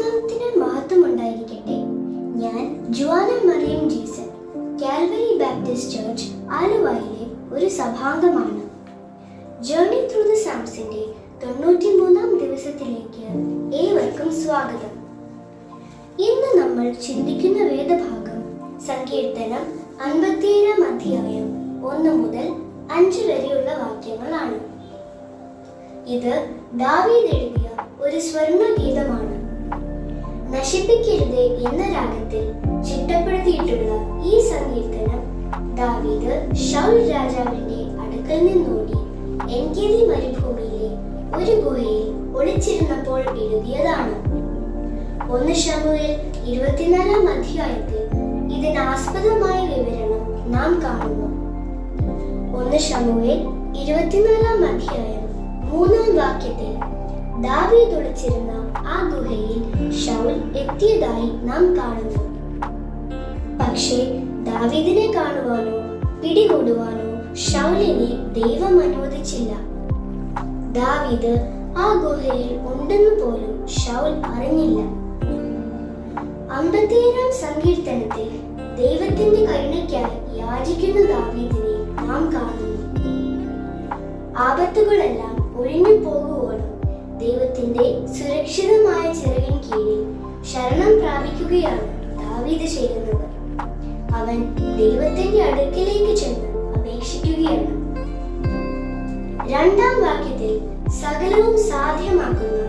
തിരുനാമത്തിന് മഹത്വമുണ്ടായിരിക്കട്ടെ. ഞാൻ Juana Mariyam Jeeson Calvary Baptist church ആലുവയിലെ ഒരു സഭാംഗമാണ്. ജേർണി ത്രൂ ദ സാംസിന്റെ തൊണ്ണൂറ്റി മൂന്നാം ദിവസത്തിലേക്ക് ഏവർക്കും സ്വാഗതം. ഇന്ന് നമ്മൾ ചിന്തിക്കുന്ന വേദഭാഗം സങ്കീർത്തനം അൻപത്തിയേഴാം അധ്യായം ഒന്ന് മുതൽ അഞ്ച് വരെയുള്ള വാക്യങ്ങളാണ്. ഇത് ദാവീദ് എഴുതിയ ഒരു സ്വർണ ഗീതമാണ് നശിപ്പിക്കരുത് എന്ന രാഗത്തിൽ ചിട്ടപ്പെടുത്തിയിട്ടുള്ള ഈ സങ്കീർത്തനം ദാവീദ് ഷൗൽ രാജാവിന്റെ അടുക്കൽ നിന്നോടി എൻകേലി മരുഭൂമിയിലെ ഒരു ഗുഹയിൽ ഒളിച്ചിരുന്നപ്പോൾ എഴുതിയതാണ്. ഒന്ന് ഷമുവിൽ ഇരുപത്തിനാലാം അധ്യായത്തിൽ ഇതിനാസ്പദമായ വിവരണം നാം കാണുന്നു. ഒന്ന് ഷമുവിൽ ഇരുപത്തിനാലാം അധ്യായം മൂന്നാം വാക്യത്തിൽ ദാവീദ് ഒളിച്ചിരുന്ന ആ ഗുഹയിൽ ഷൗൽ എത്തിയതായി നാം കാണുന്നു. പക്ഷേ ദാവീദിനെ കാണുവാനോ പിടികൂടുവാനോ ഷൗലിനെ ദൈവം അനുവദിച്ചില്ല. ദാവീദ് ആ ഗുഹയിൽ ഉണ്ടെന്ന് പോലും ഷൗൽ അറിഞ്ഞില്ല. അമ്പത്തിയേഴാം സങ്കീർത്തനത്തിൽ ദൈവത്തിന്റെ കരുണയ്ക്കായി യാചിക്കുന്ന ദാവീദിനെ നാം കാണുന്നു. ആപത്തുകളെല്ലാം ഒഴിഞ്ഞു പോകുവോളം ദൈവത്തിന്റെ സുരക്ഷിതമായ ചിറകിൻ കീഴിൽ ശരണം പ്രാപിക്കുകയാണ് ദാവീദ് ചെയ്യുന്നത്. അവൻ ദൈവത്തിന്റെ അടുക്കിലേക്ക് ചെന്ന് അപേക്ഷിക്കുകയാണ്. രണ്ടാം വാക്യത്തിൽ സകലവും സാധ്യമാക്കുന്ന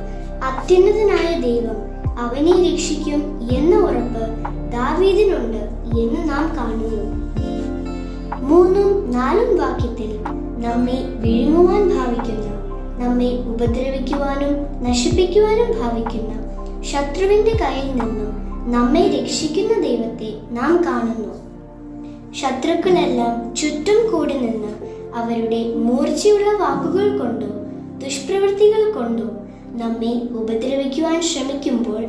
അത്യുന്നതനായ ദൈവം അവനെ രക്ഷിക്കും എന്ന ഉറപ്പ് ദാവീദിനുണ്ട് എന്ന് നാം കാണുന്നു. മൂന്നും നാലും വാക്യത്തിൽ നമ്മെ വിഴുങ്ങുവാൻ ഭാവിക്കുന്ന. നമ്മെ ഉപദ്രവിക്കുവാനും നശിപ്പിക്കുവാനും ഭാവിക്കുന്ന ശത്രുവിന്റെ കയ്യിൽ നിന്നും നമ്മെ രക്ഷിക്കുന്ന ദൈവത്തെ നാം കാണുന്നു. ശത്രുക്കളെല്ലാം ചുറ്റും കൂടി നിന്ന് അവരുടെ മൂർച്ചയുള്ള വാക്കുകൾ കൊണ്ടോ ദുഷ്പ്രവൃത്തികൾ കൊണ്ടോ നമ്മെ ഉപദ്രവിക്കുവാൻ ശ്രമിക്കുമ്പോൾ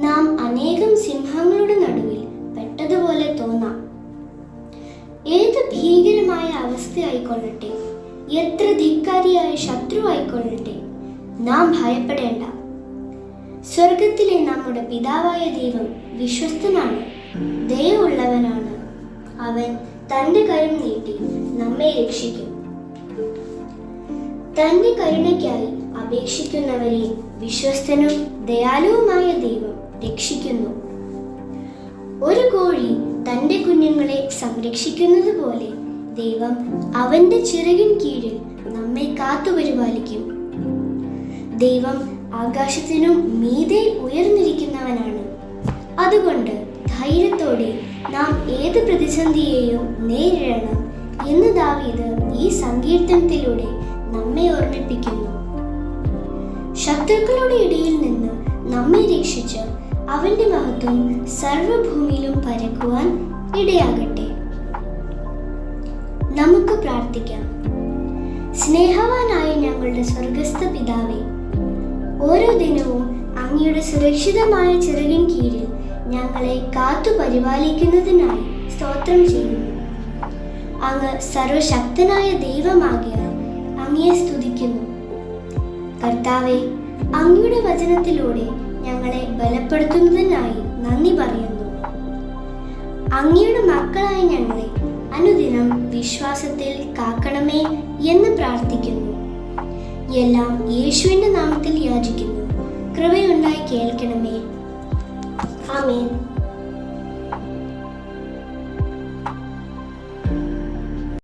നാം അനേകം സിംഹങ്ങളുടെ നടുവിൽ പെട്ടതുപോലെ തോന്നാം. ഏത് ഭീകരമായ അവസ്ഥയായിക്കൊള്ളട്ടെ? എത്ര ധിക്കാരിയായ ശത്രു ആയിക്കൊള്ളട്ടെ നാം ഭയപ്പെടേണ്ട. സ്വർഗത്തിലെ നമ്മുടെ പിതാവായ ദൈവം വിശ്വസ്തനാണ്. ദയവുള്ളവനാണ് അവൻ തന്റെ കരം നീട്ടി നമ്മെ രക്ഷിക്കും. തന്റെ കരുണയ്ക്കായി അപേക്ഷിക്കുന്നവരെ വിശ്വസ്തനും ദയാലുവുമായ ദൈവം രക്ഷിക്കുന്നു. ഒരു കോഴി തന്റെ കുഞ്ഞുങ്ങളെ സംരക്ഷിക്കുന്നത് പോലെ ദൈവം അവന്റെ ചിറകിൻ കീഴിൽ നമ്മെ കാത്തുപരിപാലിക്കും ദൈവം ആകാശത്തിനും മീതെ ഉയർന്നിരിക്കുന്നവനാണ്. അതുകൊണ്ട് ധൈര്യത്തോടെ നാം ഏത് പ്രതിസന്ധിയെയും നേരിടണം എന്ന് ദാവീദ് ഈ സങ്കീർത്തനത്തിലൂടെ നമ്മെ ഓർമ്മിപ്പിക്കുന്നു. ശത്രുക്കളുടെ ഇടയിൽ നിന്ന് നമ്മെ രക്ഷിച്ച് അവന്റെ മഹത്വം സർവഭൂമിയിലും പരക്കുവാൻ ഇടയാകട്ടെ. നമുക്ക് പ്രാർത്ഥിക്കാം. സ്നേഹവാനായ ഞങ്ങളുടെ സ്വർഗസ്ഥ പിതാവേ ഓരോ ദിനവും അങ്ങയുടെ സുരക്ഷിതമായ ചിറകിൻ കീഴിൽ ഞങ്ങളെ കാത്തു പരിപാലിക്കുന്നതിനായി സ്തോത്രം ചെയ്യുന്നു. അങ്ങ് സർവശക്തനായ ദൈവമാകിയാൽ അങ്ങയെ സ്തുതിക്കുന്നു. കർത്താവെ അങ്ങയുടെ വചനത്തിലൂടെ ഞങ്ങളെ ബലപ്പെടുത്തുന്നതിനായി നന്ദി പറയുന്നു. അങ്ങയുടെ മക്കളായ ഞങ്ങളെ അനുദിനം വിശ്വാസത്തിൽ കാക്കണമേ എന്ന് പ്രാർത്ഥിക്കുന്നു. എല്ലാം യേശുവിന്റെ നാമത്തിൽ യാചിക്കുന്നു. കൃപയുണ്ടായി കേൾക്കണമേ. ആമേൻ.